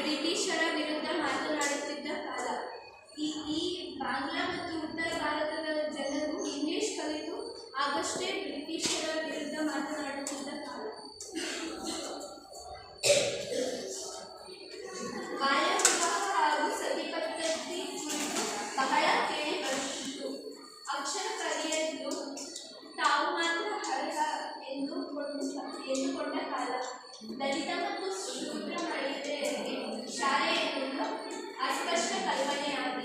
ಬ್ರಿಟಿಷರ ವಿರುದ್ಧ ಮಾತನಾಡುತ್ತಿದ್ದ ಕಾಲ. ಈ ಈ ಬಾಂಗ್ಲಾ ಮತ್ತು ಉತ್ತರ ಭಾರತದ ಜನರು ಇಂಗ್ಲಿಷ್ ಕಲಿತು ಆಗಷ್ಟೇ ಬ್ರಿಟಿಷರ ವಿರುದ್ಧ ಮಾತನಾಡುತ್ತಿದ್ದ ಕಾಲ. ಎಂದುಕೊಂಡ ಕಾಲ. ದಲಿತ ಮತ್ತು ಶೂದ್ರ ಶಾಲೆಯನ್ನು ಒಂದು ಅಸ್ಪಷ್ಟ ಕಲ್ಪನೆಯಾಗಿ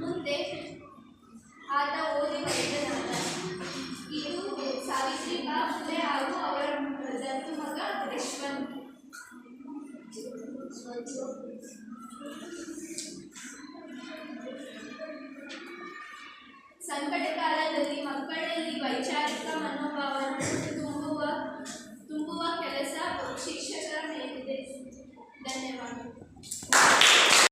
ಮುಂದೆ ಆತ ಓದಿ ವೈದ್ಯನಾದ ಇದು ಸಾವಿತ್ರಿಬಾ ಫುಲೆ ಹಾಗೂ ಅವರ ದತ್ತು ಮಗ ರೇಷ್ಮನ್